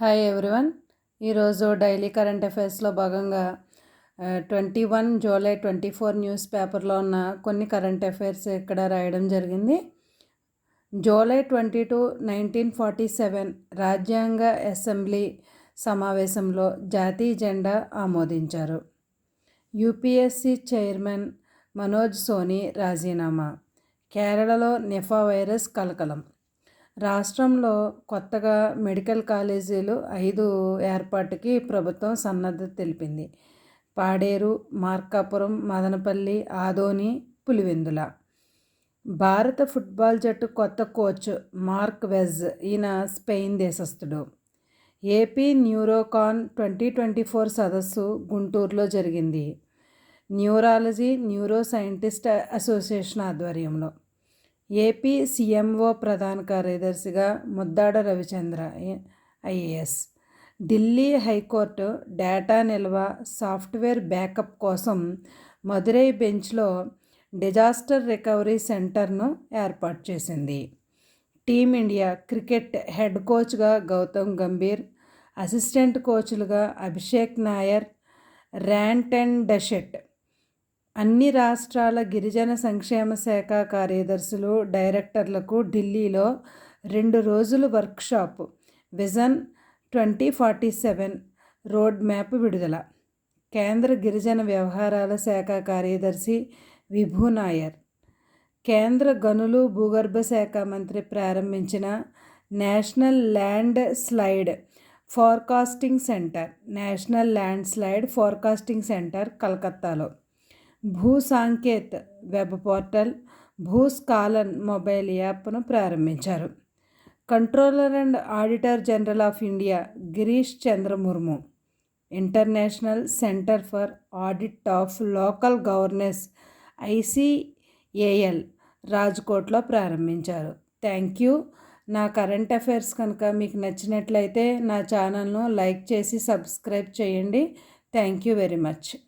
Hi everyone ఈరోజు daily current అఫైర్స్లో భాగంగా twenty one July twenty four news పేపర్లో ఉన్న కొన్ని కరెంట్ అఫైర్స్ ఇక్కడ రాయడం జరిగింది. July twenty two nineteen forty seven రాజ్యాంగ అసెంబ్లీ సమావేశంలో జాతీయ జెండా ఆమోదించారు. యూపీఎస్సీ చైర్మన్ మనోజ్ సోనీ రాజీనామా. కేరళలో నిఫా వైరస్ కలకలం. రాష్ట్రంలో కొత్తగా మెడికల్ కాలేజీలు ఐదు ఏర్పాటుకి ప్రభుత్వం సన్నద్ధత తెలిపింది. పాడేరు మార్కాపురం మదనపల్లి ఆదోని పులివెందుల. భారత ఫుట్బాల్ జట్టు కొత్త కోచ్ మార్క్ వెజ్ ఈయన Spain దేశస్థుడు. AP Neurocon twenty twenty four సదస్సు గుంటూరులో జరిగింది. న్యూరాలజీ న్యూరో సైంటిస్ట్ అసోసియేషన్ ఆధ్వర్యంలో. ఏపీ సీఎంఓ ప్రధాన కార్యదర్శిగా Muddada Ravichandra IAS. Delhi high court data నిల్వ సాఫ్ట్వేర్ బ్యాకప్ కోసం మదురై బెంచ్లో డిజాస్టర్ రికవరీ సెంటర్ను ఏర్పాటు చేసింది. టీమిండియా క్రికెట్ హెడ్ కోచ్గా Gautam Gambhir assistant కోచ్లుగా Abhishek Nayar Ryan and Doeschate అన్ని రాష్ట్రాల గిరిజన సంక్షేమ శాఖ కార్యదర్శులు డైరెక్టర్లకు ఢిల్లీలో రెండు రోజులు workshop vision twenty forty seven road map విడుదల. కేంద్ర గిరిజన వ్యవహారాల శాఖ కార్యదర్శి విభూ నాయర్. కేంద్ర గనులు భూగర్భ శాఖ మంత్రి ప్రారంభించిన national land slide forecasting centre national land slide forecasting centre కలకత్తాలో. Bhoo Sanket web portal Bhooskhalan mobile యాప్ను ప్రారంభించారు. Controller and auditor general of India Girish Chandra Murmu international centre for audit of local governance ICAL రాజ్కోట్లో ప్రారంభించారు. Thank you. నా current affairs కనుక మీకు నచ్చినట్లయితే నా ఛానల్ను లైక్ చేసి సబ్స్క్రైబ్ చేయండి. Thank you very much.